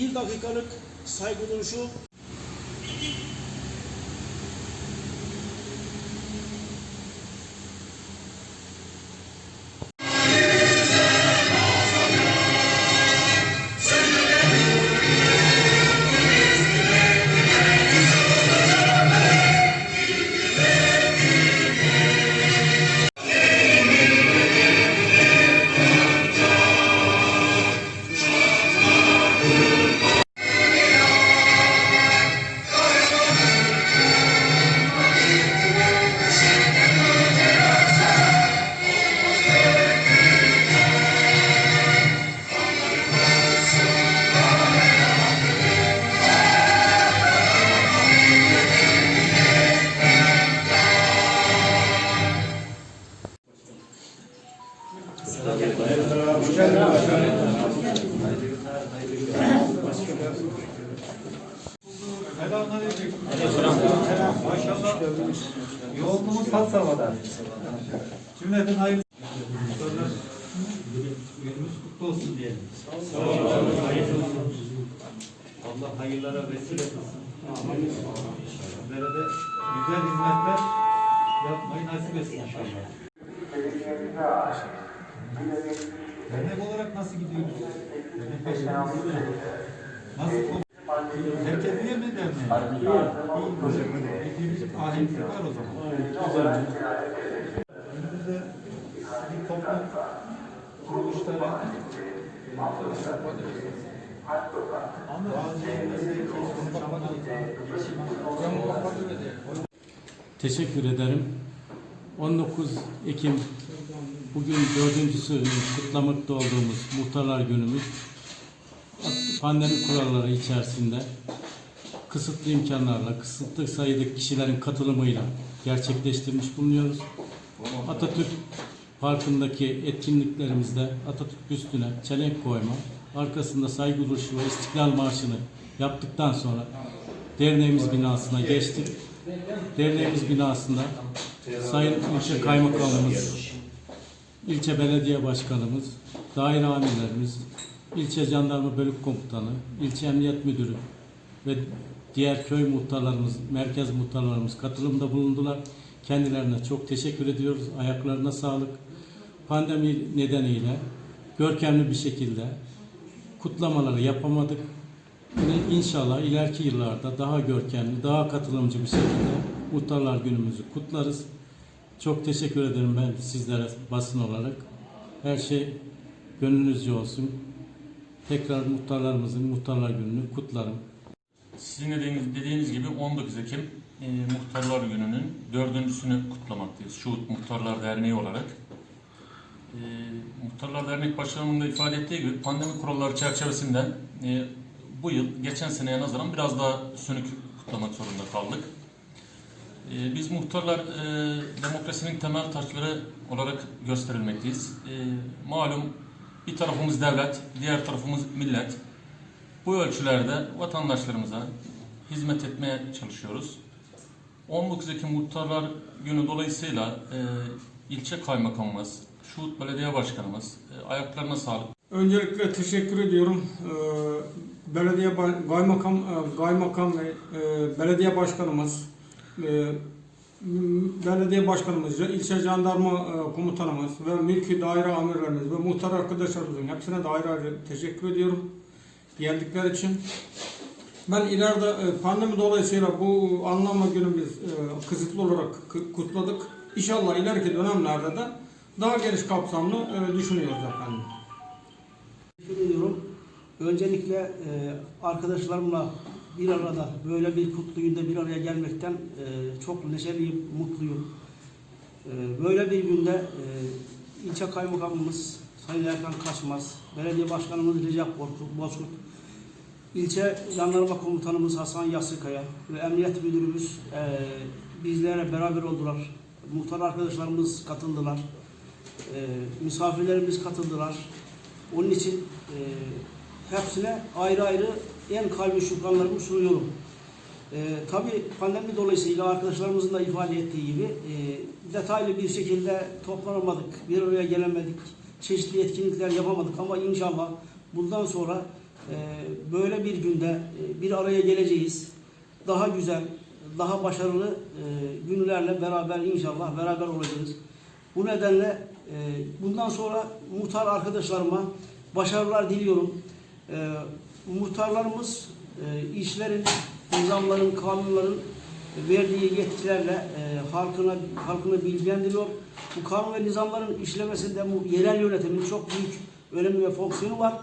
bir dakikalık saygı duruşu Cümleten hayırlı. Günümüz kutlu olsun diyelim. Allah hayırlara vesile kılsın. Sizlere de güzel hizmetler yapmayı nasip etsin inşallah. Dernek olarak nasıl başkanımız nasıl Herkes üye mi derneğe? İyi. Var o zaman. Önümüzde bir toplum kuruluşları Teşekkür ederim. 19 Ekim bugün dördüncüsünü kutlamakta olduğumuz Muhtarlar Günümüz pandemi kuralları içerisinde kısıtlı imkanlarla, kısıtlı sayıdaki kişilerin katılımıyla gerçekleştirmiş bulunuyoruz. Atatürk Parkı'ndaki etkinliklerimizde Atatürk üstüne çelenk koyma, arkasında saygı duruşu ve istiklal marşını yaptıktan sonra derneğimiz binasına geçtik. Derneğimiz binasında Sayın İlçe Kaymakamımız, ilçe belediye başkanımız, daire amirlerimiz, ilçe jandarma bölük komutanı, ilçe emniyet müdürü ve diğer köy muhtarlarımız, merkez muhtarlarımız katılımda bulundular. Kendilerine çok teşekkür ediyoruz. Ayaklarına sağlık. Pandemi nedeniyle görkemli bir şekilde kutlamaları yapamadık. İnşallah ileriki yıllarda daha görkemli, daha katılımcı bir şekilde Muhtarlar Günümüzü kutlarız. Çok teşekkür ederim ben sizlere basın olarak. Her şey gönlünüzce olsun. Tekrar muhtarlarımızın Muhtarlar Günü'nü kutlarım. Sizin dediğiniz, dediğiniz gibi 19 Ekim e, Muhtarlar Günü'nün dördüncüsünü kutlamaktayız. Şuhut Muhtarlar Derneği olarak. E, Muhtarlar Dernek Başkanı'nın da ifade ettiği gibi pandemi kuralları çerçevesinde e, bu yıl geçen seneye nazaran biraz daha sönük kutlamak zorunda kaldık. E, biz muhtarlar e, demokrasinin temel taşları olarak gösterilmekteyiz. E, malum bir tarafımız devlet, diğer tarafımız millet. Bu ölçülerde vatandaşlarımıza hizmet etmeye çalışıyoruz. 19 Ekim Muhtarlar Günü dolayısıyla e, ilçe kaymakamımız, Şuhut Belediye Başkanımız e, ayaklarına sağlık. Öncelikle teşekkür ediyorum. Ee, Belediye kaymakam e, kaymakam ve e, belediye başkanımız e, belediye başkanımız, ilçe jandarma e, komutanımız ve mülki daire amirlerimiz ve muhtar arkadaşlarımızın hepsine de ayrı teşekkür ediyorum geldikleri için. Ben ileride e, pandemi dolayısıyla bu anlamlı günü biz e, kısıtlı olarak kutladık. İnşallah ileriki dönemlerde de daha geniş kapsamlı düşünüyoruz efendim. Teşekkür ediyorum. Öncelikle arkadaşlarımla bir arada böyle bir kutlu günde bir araya gelmekten e, çok neşeliyim, mutluyum. E, böyle bir günde e, ilçe kaymakamımız Sayın Erkan Kaçmaz, belediye başkanımız Recep Bozkurt, ilçe jandarma komutanımız Hasan Yassıkaya ve emniyet müdürümüz e, bizlerle beraber oldular. Muhtar arkadaşlarımız katıldılar. E, misafirlerimiz katıldılar. Onun için e, hepsine ayrı ayrı en kalbi şükranlarımı sunuyorum. E, tabii pandemi dolayısıyla arkadaşlarımızın da ifade ettiği gibi e, detaylı bir şekilde toplanamadık, bir araya gelemedik, çeşitli etkinlikler yapamadık ama inşallah bundan sonra e, böyle bir günde e, bir araya geleceğiz. Daha güzel, daha başarılı e, günlerle beraber inşallah beraber olacağız. Bu nedenle e, bundan sonra muhtar arkadaşlarıma başarılar diliyorum. E, muhtarlarımız e, işlerin, nizamların, kanunların verdiği yetkilerle e, halkına halkını bilgilendiriyor. Bu kanun ve nizamların işlemesinde bu yerel yönetimin çok büyük önemi ve fonksiyonu var.